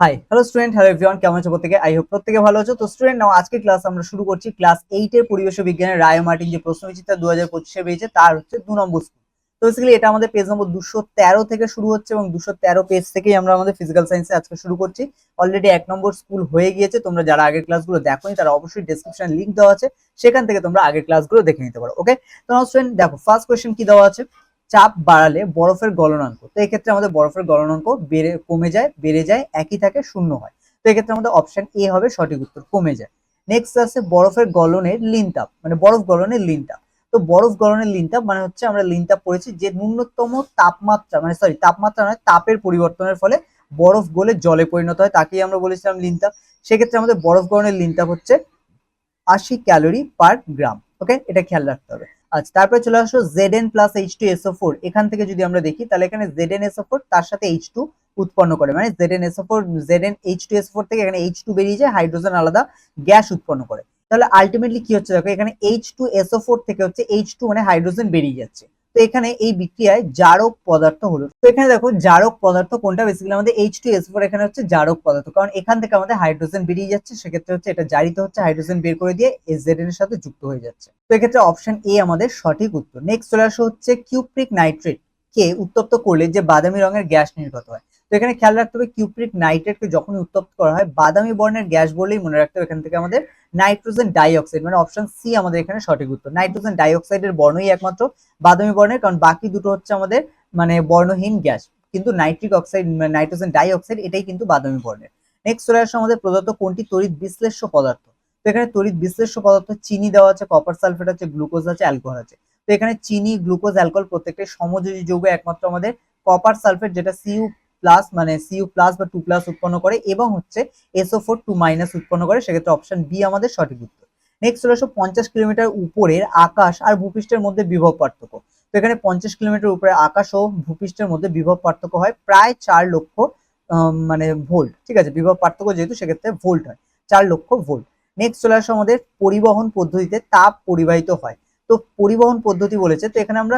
Hi hello student hello everyone কেমন আছো প্রত্যেকে? আই হোপ প্রত্যেকে ভালো আছো। তো স্টুডেন্ট নাও আজকে ক্লাস আমরা শুরু করছি ক্লাস এইট এর পরিবেশ বিজ্ঞানের রায় মার্টিন যে প্রশ্ন বিচিত্রা দু হাজার পঁচিশে পেয়েছে তার হচ্ছে দু নম্বর স্কুল তো বেসিক্যালি এটা আমাদের পেজ নম্বর দুশো তেরো থেকে শুরু হচ্ছে এবং দুশো তেরো পেজ থেকেই আমরা আমাদের ফিজিক্যাল সায়েন্সে আজকে শুরু করছি। অলরেডি এক নম্বর স্কুল হয়ে গিয়েছে, তোমরা যারা আগের ক্লাসগুলো দেখোনি, তারা অবশ্যই ডেসক্রিপশন লিঙ্ক দেওয়া আছে। সেখান থেকে তোমরা আগের ক্লাসগুলো দেখে নিতে পারো ওকে তো স্টুডেন্ট দেখো ফার্স্ট কোয়েশ্চেন কি দেওয়া আছে? চাপ বাড়ালে বরফের গলনাঙ্ক তো এই ক্ষেত্রে আমাদের বরফের গলনাঙ্ক বেড়ে, কমে যায়, বেড়ে যায়, একই থাকে, শূন্য হয়। তো এক্ষেত্রে আমাদের অপশন এ হবে সঠিক উত্তর, কমে যায়। নেক্সট আছে বরফের গলনের লিনতাপ মানে বরফ গলনের লিনতাপ। তো বরফ গলনের লিনতাপ মানে হচ্ছে আমরা লিনতাপ পড়েছি যে ন্যূনতম তাপমাত্রা মানে সরি তাপমাত্রা নয়, তাপের পরিবর্তনের ফলে বরফ গলে জলে পরিণত হয়, তাকেই আমরা বলেছিলাম লিনতাপ। সেক্ষেত্রে আমাদের বরফ গলনের লিনতাপ হচ্ছে আশি ক্যালোরি পার গ্রাম ওকে এটা খেয়াল রাখতে হবে। আচ্ছা তারপরে চলে আসো Z N plus H two SO four এখান থেকে যদি আমরা দেখি, তাহলে এখানে জেড এন এসও ফোর তার সাথে এইচ টু উৎপন্ন করে। মানে Z N SO four Z N H two SO four থেকে এখানে এইচ টু বেরিয়ে যায়, হাইড্রোজেন আলাদা গ্যাস উৎপন্ন করে। তাহলে আলটিমেটলি কি হচ্ছে দেখো, এখানে এইচ টু এসও ফোর থেকে হচ্ছে এইচ টু মানে হাইড্রোজেন বেরিয়ে যাচ্ছে। তো এখানে এই বিক্রিয়ায় জারক পদার্থ হলো। তো এখানে দেখো জারক পদার্থ কোনটা? বেসিক্যালি আমাদের এইচ টু এস ফোর এখানে হচ্ছে জারক পদার্থ। কারণ এখান থেকে আমাদের হাইড্রোজেন বেরিয়ে যাচ্ছে, সেক্ষেত্রে হচ্ছে এটা জারিত হচ্ছে, হাইড্রোজেন বের করে দিয়ে এস জেড এর সাথে যুক্ত হয়ে যাচ্ছে। তো এক্ষেত্রে অপশন এ আমাদের সঠিক উত্তর। নেক্সট চলে আসো হচ্ছে কিউপ্রিক নাইট্রেট কে উত্তপ্ত করলে যে বাদামি রঙের গ্যাস নির্গত হয়। তো এখানে খেয়াল রাখতে হবে কিউপ্রিক নাইট্রেটকে যখন উত্তপ্ত করা হয়, বাদামি বর্ণের গ্যাস বলেই মনে রাখতে হবে এখান থেকে আমাদের নাইট্রোজেন ডাইঅক্সাইড মানে অপশন সি আমাদের এখানে সঠিক উত্তর। নাইট্রোজেন ডাইঅক্সাইডের বর্ণই একমাত্র বাদামি বর্ণের, কারণ বাকি দুটো হচ্ছে আমাদের মানে বর্ণহীন গ্যাস। কিন্তু নাইট্রিক অক্সাইড নাইট্রোজেন ডাইঅক্সাইড এটাই কিন্তু বাদামি বর্ণের। নেক্সট চলে আসছে আমাদের প্রদত্ত কোনটি? তড়িৎ বিশ্লেষ্য পদার্থ। তো এখানে তড়িৎ বিশ্লেষ্য পদার্থ চিনি দেওয়া আছে কপার সালফেট আছে গ্লুকোজ আছে অ্যালকোহল আছে। তো এখানে চিনি গ্লুকোজ অ্যালকোহল প্রত্যেকটাই সমযোজী যৌগ, একমাত্র আমাদের কপার সালফেট যেটা সিইউ প্লাস মানে সিইউ প্লাস বা টু প্লাস উৎপন্ন করে এবং হচ্ছে এসও ফোর টু মাইনাস উৎপন্ন করে, সেক্ষেত্রে অপশন বি আমাদের সঠিক উত্তর। নেক্সট আসো পঞ্চাশ কিলোমিটার উপরের আকাশ আর ভূপৃষ্ঠের মধ্যে বিভব পার্থক্য। তো এখানে পঞ্চাশ কিলোমিটার উপরে আকাশ ও ভূপৃষ্ঠের মধ্যে বিভব পার্থক্য হয় প্রায় চার লক্ষ মানে ভোল্ট ঠিক আছে? বিভব পার্থক্য যেহেতু সেক্ষেত্রে ভোল্ট হয়, চার লক্ষ ভোল্ট নেক্সট চলে আসো আমাদের পরিবহন পদ্ধতিতে তাপ পরিবাহিত হয়। তো পরিবহন পদ্ধতি বলেছে। তো এখানে আমরা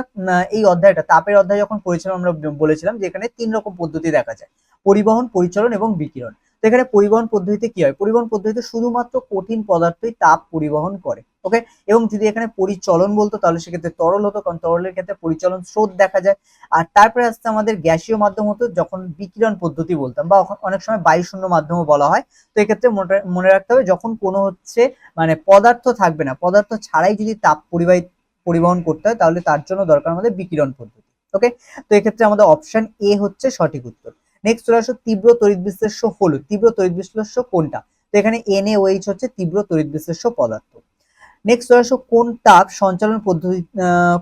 এই অধ্যায়টা, তাপের অধ্যায় যখন পড়েছিলাম আমরা বলেছিলাম যে এখানে তিন রকম পদ্ধতি দেখা যায়। পরিবহন, পরিচালন এবং বিকিরণ। তো এখানে পরিবহন পদ্ধতিতে কি হয়? পরিবহন পদ্ধতিতে শুধুমাত্র কঠিন পদার্থই তাপ পরিবহন করে ওকে এবং যদি এখানে পরিচলন বলতো তাহলে সেক্ষেত্রে তরল হতো, কারণ তরলের ক্ষেত্রে পরিচলন স্রোত দেখা যায়। আর তারপরে আসতে আমাদের গ্যাসীয় মাধ্যম হতো যখন বিকিরণ পদ্ধতি বলতাম, বা অনেক সময় বায়ু শূন্য মাধ্যমও বলা হয়। তো এক্ষেত্রে মনে রাখতে হবে যখন কোনো হচ্ছে মানে পদার্থ থাকবে না, পদার্থ ছাড়াই যদি তাপ পরিবাহিত, পরিবহন করতে হয় তাহলে তার জন্য দরকার আমাদের বিকিরণ পদ্ধতি ওকে তো এক্ষেত্রে আমাদের অপশন এ হচ্ছে সঠিক উত্তর। নেক্সট চলে আসো তীব্র তড়িৎ বিশ্লেষ্য হলো তীব্র তড়িৎ বিশ্লেষ্য কোনটা? তো এখানে এন এ ওইচ হচ্ছে তীব্র তড়িৎ বিশ্লেষ্য পদার্থ। নেক্সট চলে আসো কোন তাপ সঞ্চালন পদ্ধতি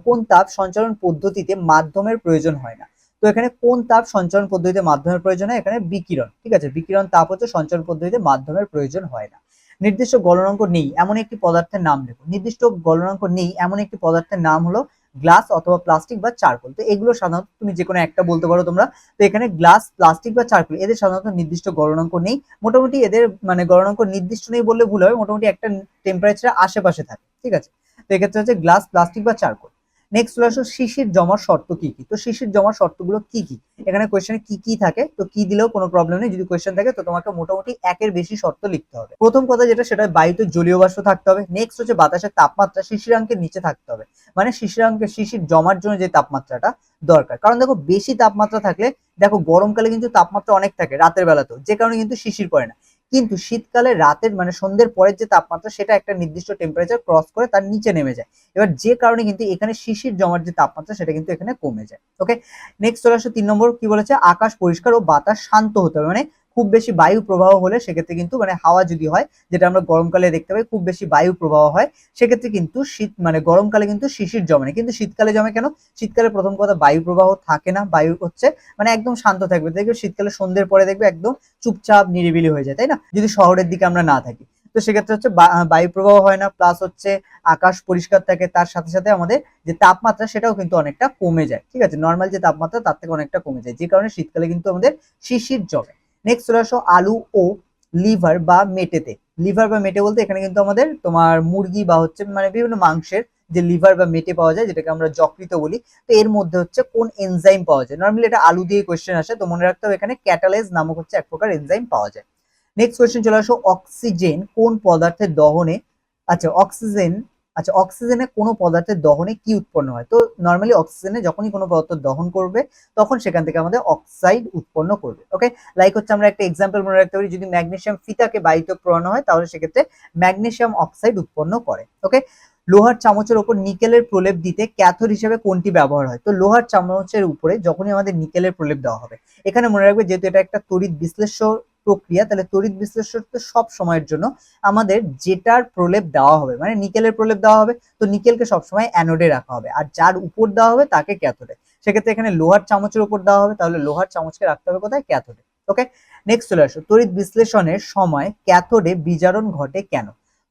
কোন তাপ সঞ্চালন পদ্ধতিতে মাধ্যমের প্রয়োজন হয় না? তো এখানে কোন তাপ সঞ্চালন পদ্ধতিতে মাধ্যমের প্রয়োজন হয়? এখানে বিকিরণ, ঠিক আছে? বিকিরণ তাপ হচ্ছে সঞ্চালন পদ্ধতিতে মাধ্যমের প্রয়োজন হয় না। নির্দিষ্ট গলনাঙ্ক নেই, এমন একটি পদার্থের নাম লেখো। নির্দিষ্ট গলনাঙ্ক নেই, এমন একটি পদার্থের নাম হলো গ্লাস অথবা প্লাস্টিক বা চারকোল। তো এগুলো সাধারণত তুমি যে কোনো একটা বলতে পারো তোমরা। তো এখানে গ্লাস, প্লাস্টিক বা চারকোল, এদের সাধারণত নির্দিষ্ট গণনাঙ্ক নেই। মোটামুটি এদের মানে গণনাঙ্ক নির্দিষ্ট নেই বললে ভুল হবে। মোটামুটি একটা টেম্পারেচার আশেপাশে থাকে। ঠিক আছে? তো এক্ষেত্রে হচ্ছে গ্লাস, প্লাস্টিক বা চারকোল। নেক্সট চলে আসো, শিশির জমার শর্ত কি কি? তো শিশির জমার শর্তগুলো কি কি? এখানে কোয়েশ্চেনে কি কি থাকে, তো কি দিলেও কোনো প্রবলেম নেই। যদি কোয়েশ্চেন থাকে, তো তোমাকে মোটামুটি একের বেশি শর্ত লিখতে হবে। প্রথম কথা যেটা, সেটা বায়ুতে জলীয় বাষ্প থাকতে হবে। নেক্সট হচ্ছে বাতাসের তাপমাত্রা, শিশিরাঙ্কের নিচে থাকতে হবে। মানে শিশিরাঙ্কের শিশির জমার জন্য যে তাপমাত্রাটা দরকার। কারণ দেখো, বেশি তাপমাত্রা থাকলে, দেখো গরমকালে কিন্তু তাপমাত্রা অনেক থাকে রাতের বেলাতেও। যে কারণে কিন্তু শিশির পড়ে না। কিন্তু শীতকালে রাতের মানে সন্ধ্যের পরের যে তাপমাত্রা, সেটা একটা নির্দিষ্ট টেম্পারেচার ক্রস করে তার নিচে নেমে যায়। এবার যে কারণে কিন্তু এখানে শিশির জমার যে তাপমাত্রা, সেটা কিন্তু এখানে কমে যায়। ওকে নেক্সট চলে আসো তিন নম্বর, কি বলেছে? আকাশ পরিষ্কার ও বাতাস শান্ত হতে হবে। মানে খুব বেশি বায়ু প্রবাহ হলে সেক্ষেত্রে কিন্তু মানে হাওয়া যদি হয়, যেটা আমরা গরমকালে দেখতে পাই, খুব বেশি বায়ু প্রবাহ হয়, সেক্ষেত্রে কিন্তু শীত মানে গরমকালে কিন্তু শিশির জমে না। কিন্তু শীতকালে জমে কেন? শীতকালে প্রথম কথা বায়ু প্রবাহ থাকে না, বায়ু হচ্ছে মানে একদম শান্ত থাকবে। দেখবে শীতকালে সন্ধ্যের পরে দেখবে একদম চুপচাপ নিরিবিলি হয়ে যায়, তাই না? যদি শহরের দিকে আমরা না থাকি। তো সেক্ষেত্রে হচ্ছে বায়ু প্রবাহ হয় না প্লাস হচ্ছে আকাশ পরিষ্কার থাকে, তার সাথে সাথে আমাদের যে তাপমাত্রা সেটাও কিন্তু অনেকটা কমে যায়, ঠিক আছে? নর্মাল যে তাপমাত্রা, তার থেকে অনেকটা কমে যায়, যে কারণে শীতকালে কিন্তু আমাদের শিশির জমে। নেক্সট চলে আসো আলু ও লিভার বা মেটেতে। লিভার বা মেটে বলতে এখানে কিন্তু আমাদের তোমার মুরগি বা হচ্ছে মানে বিভিন্ন মাংসের যে লিভার বা মেটে পাওয়া যায়, যেটাকে আমরা যকৃত বলি, তো এর মধ্যে হচ্ছে কোন এনজাইম পাওয়া যায়? নর্মালি এটা আলু দিয়ে কোয়েশ্চেন আসে, তো মনে রাখতে হবে এখানে ক্যাটালাইজ নামক হচ্ছে এক প্রকার এনজাইম পাওয়া যায়। নেক্সট কোয়েশ্চেন চলে আসো অক্সিজেন কোন পদার্থের দহনে আচ্ছা অক্সিজেন আচ্ছা অক্সিজেনে কোনো পদার্থের দহনে কি উৎপন্ন হয়? তো নর্মালি অক্সিজেনে যখনই কোনো পদার্থ দহন করবে, তখন সেখান থেকে আমাদের অক্সাইড উৎপন্ন করবে ওকে লাইক হচ্ছে আমরা একটা এক্সাম্পল মনে রাখতে পারি, যদি ম্যাগনেসিয়াম ফিতাকে বায়ুতে প্রাণো হয়, তাহলে সেক্ষেত্রে ম্যাগনেসিয়াম অক্সাইড উৎপন্ন করে ওকে লোহার চামচের ওপর নিকেলের প্রলেপ দিতে ক্যাথোড হিসেবে কোনটি ব্যবহার হয়? তো লোহার চামচের উপরে যখনই আমাদের নিকেলের প্রলেপ দেওয়া হবে, এখানে মনে রাখবে যেহেতু এটা একটা তড়িৎ বিশ্লেষ্য প্রক্রিয়া, তাহলে তড়িৎ বিশ্লেষ্য তো সব সময়ের জন্য আমাদের যেটার প্রলেপ দেওয়া হবে মানে নিকেলের প্রলেপ দেওয়া হবে, তো নিকেলকে সবসময় অ্যানোডে রাখা হবে, আর যার উপর দেওয়া হবে তাকে ক্যাথোডে সেক্ষেত্রে এখানে লোহার চামচের উপর দেওয়া হবে, তাহলে লোহার চামচকে রাখতে হবে কোথায়? ক্যাথোডে ওকে নেক্সট চলে আসো। তড়িৎ বিশ্লেষণের সময় ক্যাথোডে বিজারণ ঘটে কেন?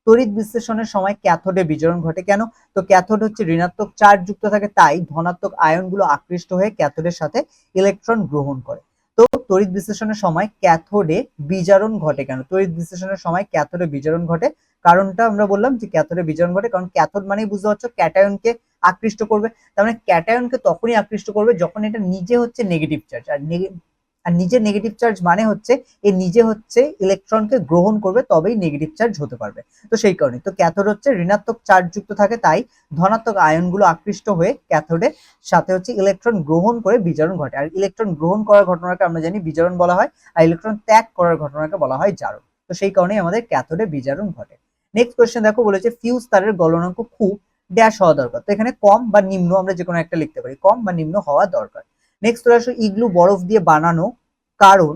তড়িৎ বিশ্লেষণের সময় ক্যাথোডে বিজারণ ঘটে কেন? তো ক্যাথোড হচ্ছে ঋণাত্মক চার্জ যুক্ত থাকে, তাই ধনাত্মক আয়নগুলো আকৃষ্ট হয়ে ক্যাথোডের সাথে ইলেকট্রন গ্রহণ করে। তো তড়িৎ বিশ্লেষণের সময় ক্যাথোডে বিজারণ ঘটে কেন? তড়িৎ বিশ্লেষণের সময় ক্যাথোডে বিজারণ ঘটে। কারণটা আমরা বললাম যে ক্যাথোডে বিজারণ ঘটে কারণ ক্যাথোড মানেই বুঝতে পারছ ক্যাটায়নকে আকৃষ্ট করবে। তার মানে ক্যাটায়নকে তখনই আকৃষ্ট করবে যখন এটা নিজে হচ্ছে নেগেটিভ চার্জ আর আর নিজে নেগেটিভ চার্জ মানে হচ্ছে এ নিজে হচ্ছে ইলেকট্রনকে গ্রহণ করবে, তবেই নেগেটিভ চার্জ হতে পারবে। তো সেই কারণে, তো ক্যাথোড হচ্ছে ঋণাত্মক চার্জ যুক্ত থাকে, তাই ধনাত্মক আয়নগুলো আকৃষ্ট হয়ে ক্যাথোডের সাথে হচ্ছে ইলেকট্রন গ্রহণ করে বিজারণ ঘটে। আর ইলেকট্রন গ্রহণ করার ঘটনাকে আমরা জানি বিজারণ বলা হয়, আর ইলেকট্রন ত্যাগ করার ঘটনাকে বলা হয় জারণ। তো সেই কারণেই আমাদের ক্যাথোডে বিজারণ ঘটে। নেক্সট কোয়েশ্চেন দেখো, বলেছে ফিউজ তারের গলনাঙ্ক খুব ড্যাশ হওয়া দরকার। তো এখানে কম বা নিম্ন আমরা যে কোনো একটা লিখতে পারি, কম বা নিম্ন হওয়া দরকার। নেক্সট চলে আসো ইগলু বরফ দিয়ে বানানো কারণ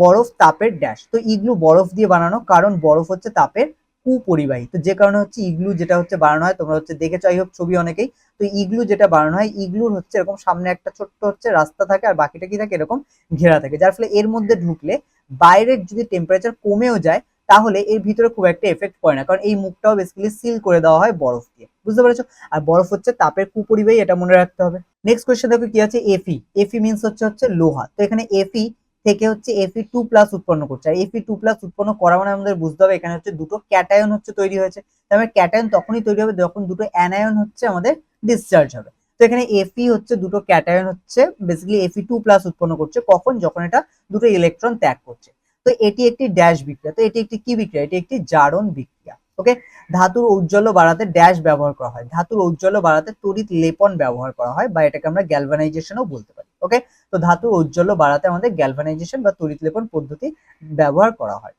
বরফ তাপের ড্যাশ তো ইগলু বরফ দিয়ে বানানো কারণ বরফ হচ্ছে তাপের কুপরিবাহী। তো যে কারণে হচ্ছে ইগলু যেটা হচ্ছে বানানো হয়, তোমরা হচ্ছে দেখেছ আই হোক ছবি অনেকেই। তো ইগলু যেটা বানানো হয়, ইগলুর হচ্ছে এরকম সামনে একটা ছোট্ট হচ্ছে রাস্তা থাকে আর বাকিটা কি থাকে? এরকম ঘেরা থাকে। যার ফলে এর মধ্যে ঢুকলে বাইরের যদি টেম্পারেচার কমেও যায় তাহলে এর ভিতরে খুব একটা এফেক্ট পড়ে না। কারণ এই মুখটাও বেসিক্যালি সিল করে দেওয়া হয় বরফ দিয়ে। বুঝতে পেরেছ? আর বরফ হচ্ছে তাপের কুপরিবাহী এটা মনে রাখতে হবে। নেক্সট কোয়েশ্চেন দেখো কি আছে? এফি এফি মিনস হচ্ছে হচ্ছে লোহা। তো এখানে এফি থেকে হচ্ছে এফি টু প্লাস উৎপন্ন করছে। আর এফি টু প্লাস উৎপন্ন করা মানে আমাদের বুঝতে হবে, এখানে হচ্ছে দুটো ক্যাটায়ন হচ্ছে তৈরি হয়েছে। তারপরে ক্যাটায়ন তখনই তৈরি হবে যখন দুটো অ্যানায়ন হচ্ছে আমাদের ডিসচার্জ হবে। তো এখানে এফি হচ্ছে দুটো ক্যাটায়ন হচ্ছে বেসিক্যালি এফি টু প্লাস উৎপন্ন করছে কখন? যখন এটা দুটো ইলেকট্রন ত্যাগ করছে। তো এটি একটি ড্যাশ বিক্রিয়া। তো এটি একটি কি বিক্রিয়া? এটি একটি জারণ বিক্রিয়া। ওকে ধাতুর ঔজ্জ্বল্য বাড়াতে ড্যাশ ব্যবহার করা হয়। ধাতুর ঔজ্জ্বল্য বাড়াতে তড়িৎ লেপন ব্যবহার করা হয় বা এটাকে আমরা গ্যালভানাইজেশনও বলতে পারি। ওকে তো ধাতুর ঔজ্জ্বল্য বাড়াতে আমাদের গ্যালভানাইজেশন বা তড়িৎ লেপন পদ্ধতি ব্যবহার করা হয়।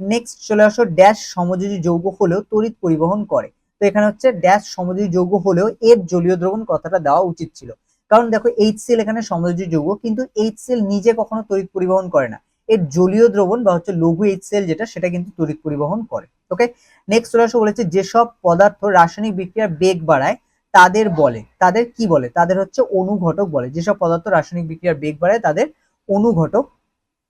নেক্সট চলে আসো ড্যাশ সমযোজী যৌগ হলেও তড়িৎ পরিবহন করে। তো এখানে হচ্ছে ড্যাশ সমযোজী যৌগ হলেও এর জলীয় দ্রবণ কথাটা দেওয়া উচিত ছিল। কারণ দেখো এইচ এখানে সমযোজী যৌগ, কিন্তু এইচ নিজে কখনো তড়িৎ পরিবহন করে না। এর জলীয় দ্রবণ বা হচ্ছে লঘু এইচ এইচসিএল যেটা, সেটা কিন্তু তড়িৎ পরিবহন করে ওকে নেক্সট চলে আসো বলেছে যেসব পদার্থ রাসায়নিক বিক্রিয়ার বেগ বাড়ায়, তাদের বলে, তাদের কি বলে? তাদের হচ্ছে অনুঘটক বলে যেসব পদার্থ রাসায়নিক বিক্রিয়ার বেগ বাড়ায়, তাদের অনুঘটক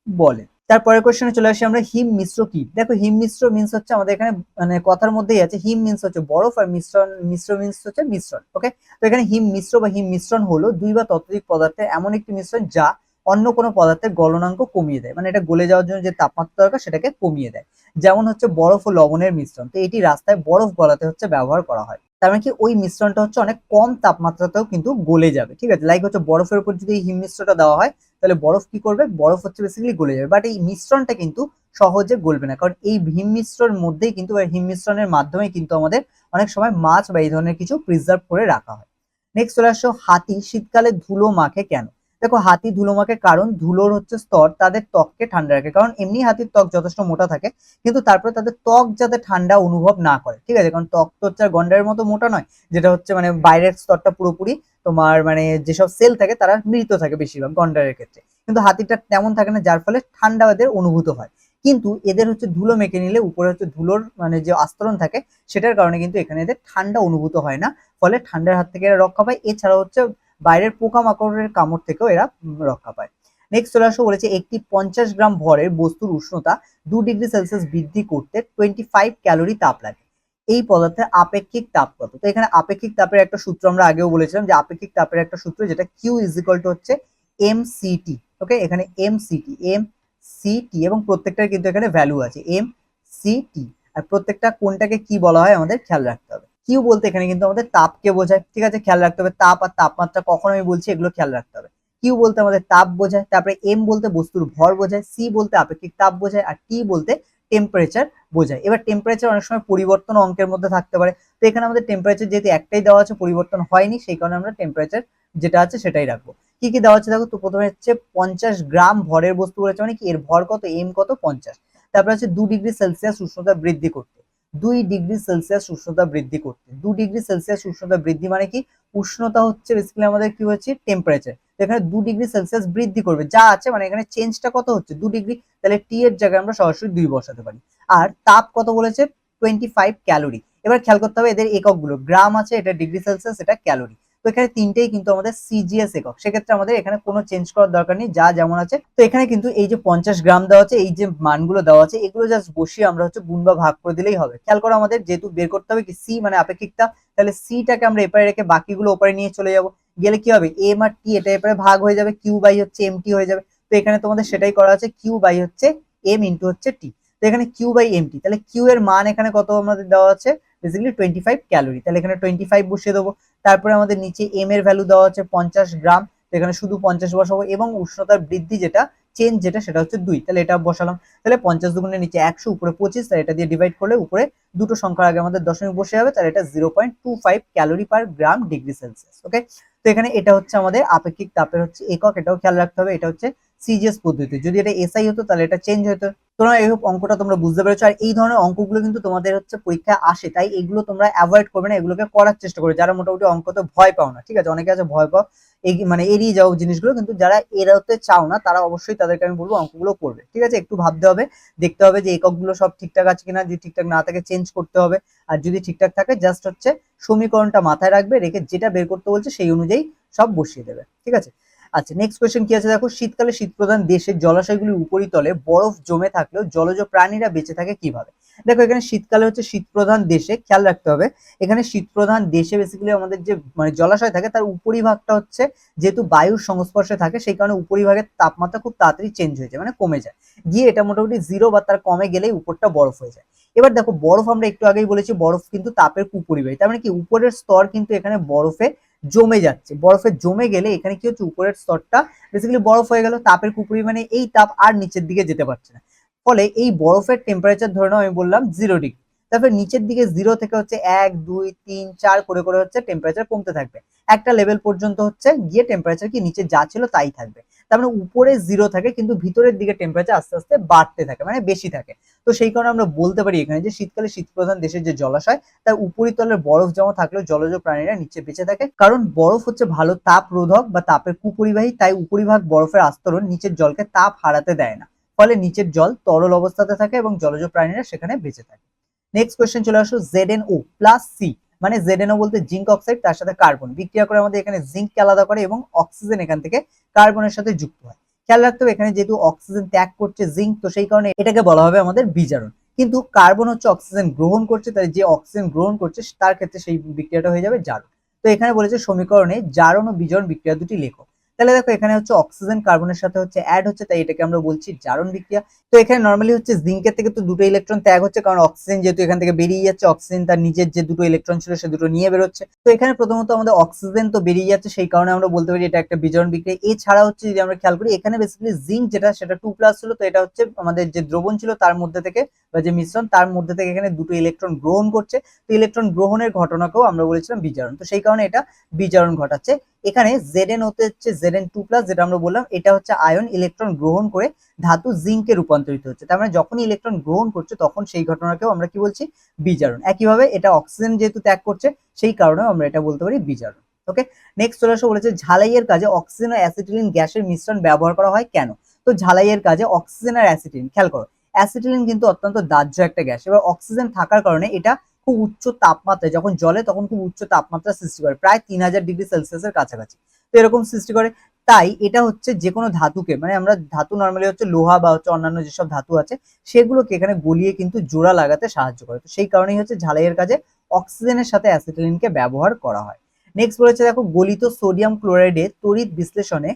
বলে। তারপরের কোশ্চেনে চলে আসি আমরা, হিম মিশ্র কি? দেখো, হিম মিশ্র মিন্স হচ্ছে আমাদের এখানে মানে কথার মধ্যেই আছে, হিম মিন্স হচ্ছে বরফ আর মিশ্রণ, মিশ্র মিন্স হচ্ছে মিশ্রণ ওকে তো এখানে হিম মিশ্র বা হিম মিশ্রণ হলো দুই বা ততোধিক পদার্থের এমন একটি মিশ্রণ যা অন্য কোনো পদার্থের গলনাঙ্ক কমিয়ে দেয়। মানে এটা গলে যাওয়ার জন্য যে তাপমাত্রা দরকার সেটাকে কমিয়ে দেয়। যেমন হচ্ছে বরফ ও লবণের মিশ্রণ। তো এটি রাস্তায় বরফ গলাতে হচ্ছে ব্যবহার করা হয়। তার মানে কি ওই মিশ্রণটা হচ্ছে অনেক কম তাপমাত্রাতেও কিন্তু গলে যাবে। ঠিক আছে? লাইক হচ্ছে বরফের উপর যদি এই হিমমিশ্রটা দেওয়া হয়, তাহলে বরফ কি করবে? বরফ হচ্ছে বেসিক্যালি গলে যাবে। বাট এই মিশ্রণটা কিন্তু সহজে গলবে না। কারণ এই হিম মিশ্রণের মধ্যেই কিন্তু হিম মিশ্রণের মাধ্যমে কিন্তু আমাদের অনেক সময় মাছ বা এই ধরনের কিছু প্রিজার্ভ করে রাখা হয়। নেক্সট চলে আসো হাতি। শীতকালে ধুলো মাখে কেন? দেখো, হাতি ধুলো মাখে কারণ ধুলোর হচ্ছে স্তর তাদের ত্বককে ঠান্ডা রাখে। কারণ এমনি হাতির ত্বক যথেষ্ট মোটা থাকে, কিন্তু তারপরে তাদের ত্বক যাতে ঠান্ডা অনুভব না করে, ঠিক আছে? কারণ ত্বক তো হচ্ছে গন্ডারের মতো মোটা নয়, যেটা হচ্ছে মানে বাইরের স্তরটা পুরোপুরি তোমার মানে যেসব সেল থাকে তারা মৃত থাকে বেশিরভাগ গন্ডারের ক্ষেত্রে। কিন্তু হাতিটা তেমন থাকে না, যার ফলে ঠান্ডা এদের অনুভূত হয়। কিন্তু এদের হচ্ছে ধুলো মেখে নিলে উপরে হচ্ছে ধুলোর মানে যে আস্তরণ থাকে, সেটার কারণে কিন্তু এখানে এদের ঠান্ডা অনুভূত হয় না, ফলে ঠান্ডার হাত থেকে এরা রক্ষা পায়। এছাড়া হচ্ছে বাইরের পোকামাকড়ের কামড় থেকেও এরা রক্ষা পায়। নেক্সট চলে আসো বলেছে, একটি পঞ্চাশ গ্রাম ভরের বস্তুর উষ্ণতা দু ডিগ্রি সেলসিয়াস বৃদ্ধি করতে টোয়েন্টি ফাইভ ক্যালোরি তাপ লাগে। এই পদার্থের আপেক্ষিক তাপ কত? তো এখানে আপেক্ষিক তাপের একটা সূত্র আমরা আগেও বলেছিলাম যে আপেক্ষিক তাপের একটা সূত্র যেটা কিউ ইজ টু হচ্ছে এম সিটি ওকে এখানে এম সিটি এম সিটি এবং প্রত্যেকটার কিন্তু এখানে ভ্যালু আছে এম সিটি আর প্রত্যেকটা কোনটাকে কি বলা হয় আমাদের খেয়াল রাখতে হবে। কিউ বলতে এখানে কিন্তু আমাদের তাপকে বোঝায়, ঠিক আছে? খেয়াল রাখতে হবে, তাপ আর তাপমাত্রা কখন আমি বলছি এগুলো খেয়াল রাখতে হবে। কিউ বলতে আমাদের তাপ বোঝায়, তারপরে এম বলতে বস্তুর ভর বোঝায়, সি বলতে আপেক্ষিক তাপ বোঝায়, আর টি বলতে টেম্পারেচার বোঝায়। এবার টেম্পারেচার অনেক সময় পরিবর্তন অঙ্কের মধ্যে থাকতে পারে। তো এখানে আমাদের টেম্পারেচার যেহেতু একটাই দেওয়া আছে, পরিবর্তন হয়নি, সেই কারণে আমরা টেম্পারেচার যেটা আছে সেটাই রাখব। কি কি দেওয়া আছে? দেখো তো প্রথমে হচ্ছে পঞ্চাশ গ্রাম ভরের বস্তু বলেছে মানে কি? এর ভর কত? এম কত? পঞ্চাশ। তারপরে হচ্ছে দু ডিগ্রি সেলসিয়াস উষ্ণতা বৃদ্ধি করতে। দুই ডিগ্রি সেলসিয়াস উষ্ণতা বৃদ্ধি করতে। দু ডিগ্রি সেলসিয়াস উষ্ণতা বৃদ্ধি মানে কি? উষ্ণতা হচ্ছে বেসিক্যালি আমাদের কি হচ্ছে? টেম্পারেচার এখানে দু ডিগ্রি সেলসিয়াস বৃদ্ধি করবে। যা আছে মানে এখানে চেঞ্জটা কত হচ্ছে? দু ডিগ্রি। তাহলে টি এর জায়গায় আমরা সরাসরি দুই বসাতে পারি। আর তাপ কত বলেছে? টোয়েন্টি ফাইভ ক্যালোরি এবার খেয়াল করতে হবে এদের এককগুলো। গ্রাম আছে, এটা ডিগ্রি সেলসিয়াস, এটা ক্যালোরি তো এখানে তিনটেই কিন্তু আমাদের সিজিএস একক। সেক্ষেত্রে আমাদের এখানে কোনো চেঞ্জ করার দরকার নেই, যা যেমন আছে। তো এখানে কিন্তু এই যে পঞ্চাশ গ্রাম দেওয়া আছে, এই যে মানগুলো দেওয়া আছে, এগুলো জাস্ট বসিয়ে আমরা হচ্ছে গুণ বা ভাগ করে দিলেই হবে। খেয়াল করো আমাদের যেহেতু বের করতে হবে কি সি মানে আপেক্ষিকতা, তাহলে সিটাকে আমরা এপারে রেখে বাকিগুলো ওপারে নিয়ে চলে যাব। গেলে কি হবে? এম আর টি এটা এপারে ভাগ হয়ে যাবে কিউ বাই হচ্ছে এম টি হয়ে যাবে। তো এখানে তোমাদের সেটাই করা আছে কিউ বাই হচ্ছে এম ইন্টু হচ্ছে টি তো এখানে কিউ বাই এম টি তাহলে কিউ এর মান এখানে কত আমাদের দেওয়া আছে? বেসিক্যালি টোয়েন্টি ফাইভ ক্যালোরি তাহলে এখানে টোয়েন্টি ফাইভ বসিয়ে দেবো। তারপরে আমাদের নিচে এম এর ভ্যালু দেওয়া আছে পঞ্চাশ গ্রাম এখানে শুধু পঞ্চাশ বসাবো এবং উষ্ণতার বৃদ্ধি যেটা চেঞ্জ যেটা সেটা হচ্ছে দুই। তাহলে এটা বসালাম। তাহলে পঞ্চাশ দুগুণের নিচে একশো, উপরে পঁচিশ, তাহলে এটা দিয়ে ডিভাইড করলে উপরে দুটো সংখ্যার আগে আমাদের দশমিক বসে যাবে, তাহলে এটা zero point two five calorie per gram degree Celsius okay তো এখানে এটা হচ্ছে আমাদের আপেক্ষিক তাপের হচ্ছে একক, এটাও খেয়াল রাখতে হবে, এটা হচ্ছে সিজিএস পদ্ধতি। যদি এটা এসআই হতো, তাহলে এটা চেঞ্জ হতো। তোমরা এই অঙ্কটা তোমরা বুঝতে পেরেছ। আর এই ধরনের অঙ্কগুলো কিন্তু তোমাদের হচ্ছে পরীক্ষায় আসে। তাই এগুলো তোমরা অ্যাভয়েড করবে না, এগুলোকে করার চেষ্টা করবে। যারা মোটামুটি অঙ্ক তো ভয় পাও না, ঠিক আছে? অনেকে আছে, ভয় পাও। এগি- মানে এড়িয়ে যাও জিনিসগুলো, কিন্তু যারা এড়াতে চাও না, তারা অবশ্যই তাদেরকে আমি বলব অঙ্কগুলো করবে। ঠিক আছে? একটু ভাবতে হবে, দেখতে হবে যে এককগুলো সব ঠিকঠাক আছে কিনা। যদি ঠিকঠাক না থাকে চেঞ্জ করতে হবে। আর যদি ঠিকঠাক থাকে জাস্ট হচ্ছে সমীকরণটা মাথায় রাখবে, রেখে যেটা বের করতে বলছে, সেই অনুযায়ী সব বসিয়ে দেবে। ঠিক আছে? আচ্ছা নেক্সট কোয়েশ্চেন কি আছে? দেখো, শীতকালে শীতপ্রধান দেশের জলাশয়গুলির উপরিতলে বরফ জমে থাকলেও জলজ প্রাণীরা বেঁচে থাকে কীভাবে? দেখো, এখানে শীতকালে হচ্ছে শীতপ্রধান দেশে খেয়াল রাখতে হবে। এখানে শীতপ্রধান দেশে বেসিক্যালি আমাদের যে মানে জলাশয় থাকে, তার উপরিভাগটা হচ্ছে যেহেতু বায়ুর সংস্পর্শে থাকে, সেই কারণে উপরিভাগের তাপমাত্রা খুব তাড়াতাড়ি চেঞ্জ হয়ে যায় মানে কমে যায়। গিয়ে এটা মোটামুটি জিরো বা তার কমে গেলেই উপরটা বরফ হয়ে যায়। এবার দেখো, বরফ আমরা একটু আগেই বলেছি, বরফ কিন্তু তাপের কুপরিবাহী। তার মানে কি? উপরের স্তর কিন্তু এখানে বরফে জমে যাচ্ছে। বরফে জমে গেলে এখানে কি হচ্ছে? উপরের স্তরটা বেসিক্যালি বরফ হয়ে গেল, তাপের কুপুরি মানে এই তাপ আর নিচের দিকে যেতে পারছে না। ফলে এই বরফের টেম্পারেচার ধরে নাও আমি বললাম জিরো ডিগ্রি তারপরে নিচের দিকে জিরো থেকে হচ্ছে এক, দুই, তিন, চার করে করে হচ্ছে টেম্পারেচার কমতে থাকবে। একটা লেভেল পর্যন্ত হচ্ছে গিয়ে টেম্পারেচার কি নিচে যা ছিল তাই থাকবে। তার মানে উপরে জিরো থাকে, কিন্তু ভিতরের দিকে টেম্পারেচার আস্তে আস্তে বাড়তে থাকে মানে বেশি থাকে। তো সেই কারণে আমরা বলতে পারি এখানে যে, শীতকালে শীতপ্রধান দেশের যে জলাশয়, তার উপরিতলের বরফ জমা থাকলেও জলজ প্রাণীরা নিচে বেঁচে থাকে। কারণ বরফ হচ্ছে ভালো তাপ রোধক বা তাপের কুপরিবাহী, তাই উপরিভাগ বরফের আস্তরণ নিচের জলকে তাপ হারাতে দেয় না। ফলে নিচের জল তরল অবস্থাতে থাকে এবং জলজ প্রাণীরা সেখানে বেঁচে থাকে। নেক্সট কোয়েশ্চেন চলে আসো Z N O plus C মানে জেডেনো বলতে জিঙ্ক অক্সাইড, তার সাথে কার্বন। বিক্রিয়া করে আমাদের এখানে জিঙ্ককে আলাদা করে এবং অক্সিজেন এখান থেকে কার্বনের সাথে যুক্ত হয়। খেয়াল রাখতে হবে, এখানে যেহেতু অক্সিজেন ত্যাগ করছে জিঙ্ক, তো সেই কারণে এটাকে বলা হবে আমাদের বিজারণ। কিন্তু কার্বন হচ্ছে অক্সিজেন গ্রহণ করছে, তাই যে অক্সিজেন গ্রহণ করছে, তার ক্ষেত্রে সেই বিক্রিয়াটা হয়ে যাবে জারণ। তো এখানে বলেছে সমীকরণে জারণ ও বিজারণ বিক্রিয়া দুটি লেখো তাহলে দেখো, এখানে হচ্ছে অক্সিজেন কার্বনের সাথে হচ্ছে অ্যাড হচ্ছে, তাই এটাকে আমরা বলছি জারণ বিক্রিয়া। তো এখানে নর্মালি হচ্ছে জিঙ্কের থেকে তো দুটো ইলেকট্রন ত্যাগ হচ্ছে, কারণ অক্সিজেন যেহেতু এখান থেকে বেরিয়ে যাচ্ছে অক্সিজেন তার নিজের যে দুটো ইলেকট্রন ছিল সে দুটো নিয়ে বেরোচ্ছে। তো এখানে প্রথমত আমাদের অক্সিজেন তো বেরিয়ে যাচ্ছে, সেই কারণে আমরা বলতে পারি এটা একটা বিজারণ বিক্রিয়া। এছাড়া হচ্ছে যদি আমরা খেয়াল করি, এখানে বেসিক্যালি জিঙ্ক যেটা, সেটা টু প্লাস ছিল, তো এটা হচ্ছে আমাদের যে দ্রবণ ছিল তার মধ্যে থেকে, বা যে মিশ্রণ, তার মধ্যে থেকে এখানে দুটো ইলেকট্রন গ্রহণ করছে। তো ইলেকট্রন গ্রহণের ঘটনাকেও আমরা বলেছিলাম বিজারণ। তো সেই কারণে এটা বিজারণ ঘটাচ্ছে। এখানে জেডএন হতে হচ্ছে জেডএন টু প্লাস যেটা আমরা বললাম, এটা হচ্ছে আয়ন ইলেকট্রন গ্রহণ করে ধাতু জিঙ্কে রূপান্তরিত হচ্ছে। তার মানে যখনই ইলেকট্রন গ্রহণ করছে, তখন সেই ঘটনাকেও আমরা কি বলছি? বিজারণ। একইভাবে এটা অক্সিজেন যেহেতু ত্যাগ করছে, সেই কারণেও আমরা এটা বলতে পারি বিজারণ। ওকে নেক্সট চলে আসো, বলেছে ঝালাইয়ের কাজে অক্সিজেন ও অ্যাসিটিলিন গ্যাসের মিশ্রণ ব্যবহার করা হয় কেন? তো ঝালাইয়ের কাজে অক্সিজেন আর অ্যাসিটিলিন খেয়াল করো। অ্যাসিটিলিন কিন্তু অত্যন্ত দাহ্য একটা গ্যাস। এবার অক্সিজেন থাকার কারণে এটা খুব উচ্চ তাপমাত্রায়, যখন জলে তখন খুব উচ্চ তাপমাত্রা সৃষ্টি করে, প্রায় তিন হাজার ডিগ্রি সেলসিয়াসের কাছাকাছি। তো এরকম সৃষ্টি করে। তাই এটা হচ্ছে যে কোনো ধাতুকে মানে আমরা ধাতু নর্মালি হচ্ছে লোহা বা হচ্ছে অন্যান্য যেসব ধাতু আছে, সেগুলোকে এখানে গলিয়ে কিন্তু জোড়া লাগাতে সাহায্য করে। তো সেই কারণেই হচ্ছে ঝালাইয়ের কাজে অক্সিজেনের সাথে অ্যাসিটিলিনকে ব্যবহার করা হয়। নেক্সট বলেছে দেখো, গলিত সোডিয়াম ক্লোরাইডে তড়িৎ বিশ্লেষণে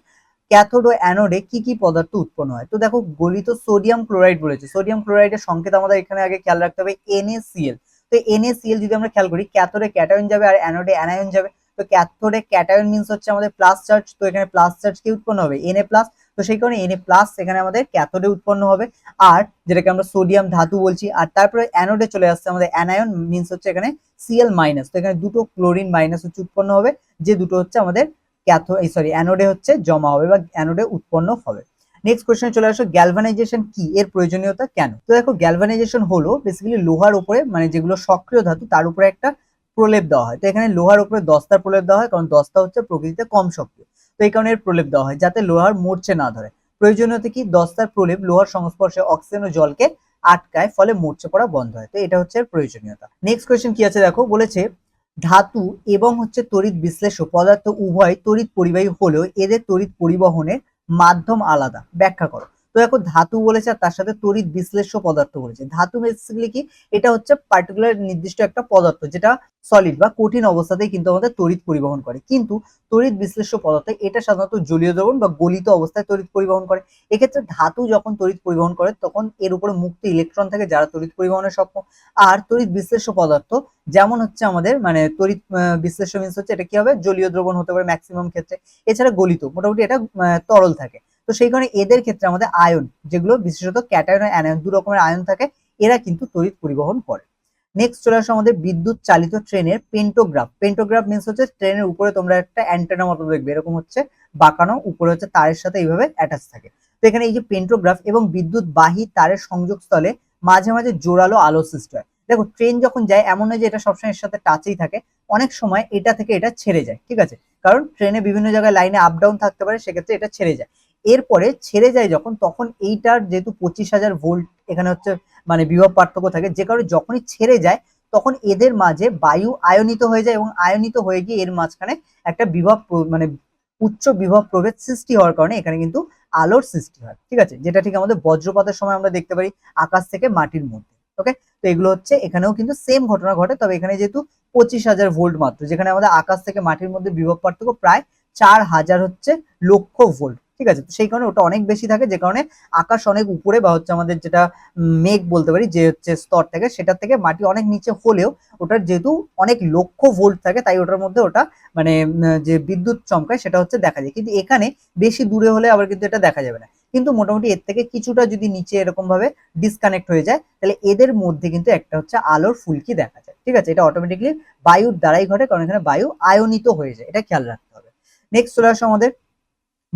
ক্যাথোড ও অ্যানোডে কি কি পদার্থ উৎপন্ন হয়? তো দেখো, গলিত সোডিয়াম ক্লোরাইড বলেছে। সোডিয়াম ক্লোরাইডের সংকেত আমাদের এখানে আগে খেয়াল রাখতে হবে NaCl তো NaCl যদি আমরা খেয়াল করি ক্যাথোডে ক্যাটায়ন যাবে আর অ্যানোডে অ্যানায়ন যাবে। তো ক্যাথোডে ক্যাটায়ন মিন্স হচ্ছে আমাদের প্লাস চার্জ তো এখানে প্লাস চার্জ কি উৎপন্ন হবে? Na প্লাস তো সেই কারণে Na প্লাস এখানে আমাদের ক্যাথোডে উৎপন্ন হবে। আর যেটাকে আমরা সোডিয়াম ধাতু বলছি, আর তারপরে অ্যানোডে চলে আসছে আমাদের অ্যানায়ন মিন্স হচ্ছে এখানে Cl মাইনাস তো এখানে দুটো ক্লোরিন মাইনাস হচ্ছে উৎপন্ন হবে, যে দুটো হচ্ছে আমাদের ক্যাথো সরি অ্যানোডে হচ্ছে জমা হবে বা অ্যানোডে উৎপন্ন হবে। নেক্সট কোয়েশ্চেনে চলে আসো গ্যালভানাইজেশন কি? এর প্রয়োজনীয়তা কেন? তো দেখো গ্যালভানাইজেশন হলো বেসিক্যালি লোহার উপরে মানে যেগুলো সক্রিয় ধাতু, তার উপরে একটা প্রলেপ দেওয়া হয়। তো এখানে লোহার উপরে দস্তার প্রলেপ দেওয়া হয়, কারণ দস্তা হচ্ছে প্রকৃতিতে কম সক্রিয়। তো এই কারণে এর প্রলেপ দেওয়া হয়, যাতে লোহার মরচে না ধরে। প্রয়োজনীয়তা কি? দস্তার প্রলেপ, লোহার সংস্পর্শে অক্সিজেন ও জলকে আটকায়, ফলে মরচে পড়া বন্ধ হয়। তো এটা হচ্ছে প্রয়োজনীয়তা। নেক্সট কোয়েশ্চেন কি আছে দেখো? বলেছে, ধাতু এবং হচ্ছে তড়িৎ বিশ্লেষ্য পদার্থ উভয় তড়িৎ পরিবাহী হলেও এদের তড়িৎ পরিবহনের মাধ্যম আলাদা। ব্যাখ্যা করো। তো দেখো ধাতু বলেছে আর তার সাথে তড়িৎ বিশ্লেষ্য পদার্থ বলেছে। ধাতু বেসিক্যালি কি? এটা হচ্ছে পার্টিকুলার নির্দিষ্ট একটা পদার্থ যেটা সলিড বা কঠিন অবস্থাতেই কিন্তু আমাদের তড়িৎ পরিবহন করে। কিন্তু তড়িৎ বিশ্লেষ্য পদার্থ এটা সাধারণত জলীয় দ্রবণ বা গলিত অবস্থায় তড়িৎ পরিবহন করে। এক্ষেত্রে ধাতু যখন তড়িৎ পরিবহন করে, তখন এর উপরে মুক্ত ইলেকট্রন থাকে যারা তড়িৎ পরিবহনে সক্ষম। আর তড়িৎ বিশ্লেষ্য পদার্থ যেমন হচ্ছে আমাদের মানে তড়িৎ বিশ্লেষ্য মিন্স হচ্ছে এটা কি হবে? জলীয় দ্রবণ হতে পারে ম্যাক্সিমাম ক্ষেত্রে। এছাড়া গলিত, মোটামুটি এটা তরল থাকে। তো সেই কারণে এদের ক্ষেত্রে আমাদের আয়ন, যেগুলো বিশেষত ক্যাটায়ন অ্যানায়ন, দু রকমের আয়ন থাকে, এরা কিন্তু তড়িৎ পরিবহন করে। নেক্সট চলে আসো আমাদের বিদ্যুৎ চালিত ট্রেনের পেন্টোগ্রাফ পেন্টোগ্রাফ মিন্স হচ্ছে ট্রেনের উপরে তোমরা একটা অ্যান্টেনা মতো দেখবে, এরকম হচ্ছে বাঁকানো, উপরে হচ্ছে তারের সাথে এইভাবে অ্যাটাচ থাকে। তো এখানে এই যে পেন্টোগ্রাফ এবং বিদ্যুৎ বাহী তারের সংযোগস্থলে মাঝে মাঝে জোরালো আলো সৃষ্টি হয়। দেখো ট্রেন যখন যায়, এমন নয় যে এটা সবসময় এর সাথে টাচেই থাকে, অনেক সময় এটা থেকে এটা ছেড়ে যায়, ঠিক আছে? কারণ ট্রেনে বিভিন্ন জায়গায় লাইনে আপ ডাউন থাকতে পারে, সেক্ষেত্রে এটা ছেড়ে যায়। এরপরে ছেড়ে যায় যখন, তখন এইটার যেহেতু পঁচিশ হাজার ভোল্ট এখানে হচ্ছে মানে বিভব পার্থক্য থাকে, যে কারণে যখনই ছেড়ে যায়, তখন এদের মাঝে বায়ু আয়নিত হয়ে যায় এবং আয়নিত হয়ে গিয়ে এর মাঝখানে একটা বিভব মানে উচ্চ বিভব প্রভেদ সৃষ্টি হওয়ার কারণে এখানে কিন্তু আলোর সৃষ্টি হয়, ঠিক আছে? যেটা ঠিক আমাদের বজ্রপাতের সময় আমরা দেখতে পারি আকাশ থেকে মাটির মধ্যে, ওকে? তো এগুলো হচ্ছে এখানেও কিন্তু সেম ঘটনা ঘটে, তবে এখানে যেহেতু পঁচিশ হাজার ভোল্ট মাত্র, যেখানে আমাদের আকাশ থেকে মাটির মধ্যে বিভব পার্থক্য প্রায় চার হাজার হচ্ছে লক্ষ ভোল্ট ঠিক আছে? তো সেই কারণে ওটা অনেক বেশি থাকে, যে কারণে আকাশ অনেক উপরে বা হচ্ছে আমাদের যেটা মেঘ বলতে পারি, যে হচ্ছে স্তর থেকে, সেটার থেকে মাটি অনেক নিচে হলেও ওটার যেহেতু অনেক লক্ষ ভোল্ট থাকে, তাই ওটার মধ্যে ওটা মানে যে বিদ্যুৎ চমকায় সেটা হচ্ছে দেখা যায়। কিন্তু এখানে বেশি দূরে হলে আবার কিন্তু এটা দেখা যাবে না। কিন্তু মোটামুটি এর থেকে কিছুটা যদি নিচে এরকম ভাবে ডিসকানেক্ট হয়ে যায়, তাহলে এদের মধ্যে কিন্তু একটা হচ্ছে আলোর ফুলকি দেখা যায়। ঠিক আছে? এটা অটোমেটিকলি বায়ুর দ্বারাই ঘটে, কারণ এখানে বায়ু আয়নিত হয়ে যায়। এটা খেয়াল রাখতে হবে। নেক্সট চলে আসো আমাদের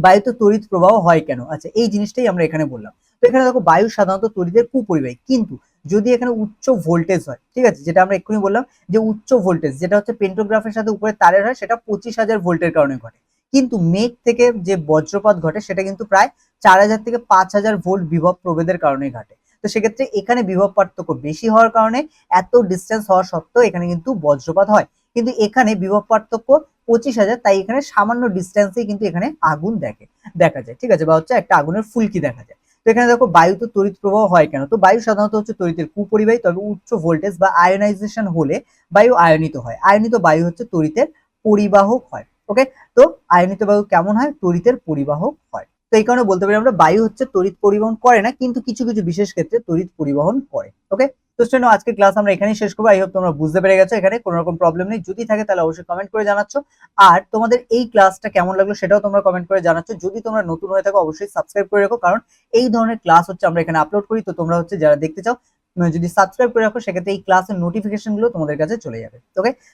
বায়ুতে তড়িৎ প্রবাহ হয় কেন? আচ্ছা এই জিনিসটাই আমরা এখানে বললাম। তো এখানে দেখো, বায়ু সাধারণত তড়িতের কুপরিবাহী। কিন্তু যদি এখানে উচ্চ ভোল্টেজ হয়, ঠিক আছে, যেটা আমরা এক্ষুনি বললাম যে উচ্চ ভোল্টেজ, যেটা হচ্ছে পেন্টোগ্রাফের সাথে উপরে তারের হয়, সেটা পঁচিশ হাজার ভোল্টের কারণে ঘটে। কিন্তু মেঘ থেকে যে বজ্রপাত ঘটে, সেটা কিন্তু প্রায় চার হাজার থেকে পাঁচ হাজার ভোল্ট বিভব প্রভেদের কারণে ঘটে। তো সেক্ষেত্রে এখানে বিভব পার্থক্য বেশি হওয়ার কারণে এত ডিস্টেন্স হওয়া সত্ত্বেও এখানে কিন্তু বজ্রপাত হয়। কিন্তু এখানে বিভব পার্থক্য পঁচিশ হাজার, তাই এখানে সামান্য ডিস্টেন্সেই কিন্তু এখানে আগুন দেখে, দেখা যায়, ঠিক আছে? বা হচ্ছে একটা আগুনের ফুলকি দেখা যায়। তো এখানে দেখো বায়ুতে তড়িৎ প্রবাহ হয় কেন? তো বায়ু সাধারণত হচ্ছে তড়িতের কুপরিবাহী, তবে উচ্চ ভোল্টেজ বা আয়নাইজেশন হলে বায়ু আয়নিত হয়। আয়নিত বায়ু হচ্ছে তড়িতের পরিবাহক হয় ওকে তো আয়নিত বায়ু কেমন হয়? তড়িতের পরিবাহক হয়। তো এই কারণে বলতে পারি আমরা বায়ু হচ্ছে তড়িৎ পরিবহন করে না, কিন্তু কিছু কিছু বিশেষ ক্ষেত্রে তড়িৎ পরিবহন করে ওকে তো স্টুডেন্ট আজকে ক্লাস আমরা এখানেই শেষ করব। আই হোপ তোমরা বুঝতে পেরে গেছো এখানে, কোনো রকম প্রবলেম নেই। যদি থাকে তাহলে অবশ্যই কমেন্ট করে জানাচ্ছ। আর তোমাদের এই ক্লাসটা কেমন লাগল সেটাও তোমরা কমেন্ট করে জানাচ্ছ। যদি তোমরা নতুন হয়ে থাকো অবশ্যই সাবস্ক্রাইব করে রাখো, কারণ এই ধরনের ক্লাস হচ্ছে আমরা এখানে আপলোড করি। তো তোমরা হচ্ছে যারা দেখতে চাও, যদি সাবস্ক্রাইব করে রাখো, সেক্ষেত্রে এই ক্লাসের নোটিফিকেশনগুলো তোমাদের কাছে চলে যাবে। ওকে